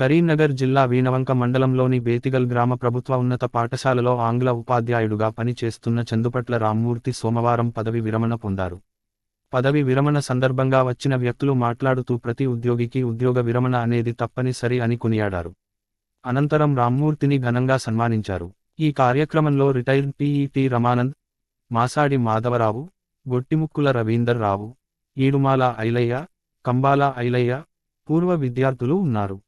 కరీంనగర్ జిల్లా వీణవంక మండలంలోని బేతిగల్ గ్రామ ప్రభుత్వ ఉన్నత పాఠశాలలో ఆంగ్ల ఉపాధ్యాయుడుగా పనిచేస్తున్న చందుపట్ల రామ్మూర్తి సోమవారం పదవి విరమణ పొందారు. పదవి విరమణ సందర్భంగా వచ్చిన వ్యక్తులు మాట్లాడుతూ ప్రతి ఉద్యోగికి ఉద్యోగ విరమణ అనేది తప్పనిసరి అని కొనియాడారు. అనంతరం రామ్మూర్తిని ఘనంగా సన్మానించారు. ఈ కార్యక్రమంలో రిటైర్డ్ పీఈటీ రమానంద్ మాసాడి మాధవరావు గొట్టిముక్కుల రవీందర్ రావు ఈడుమాల ఐలయ్య కంబాల ఐలయ్య పూర్వ విద్యార్థులు ఉన్నారు.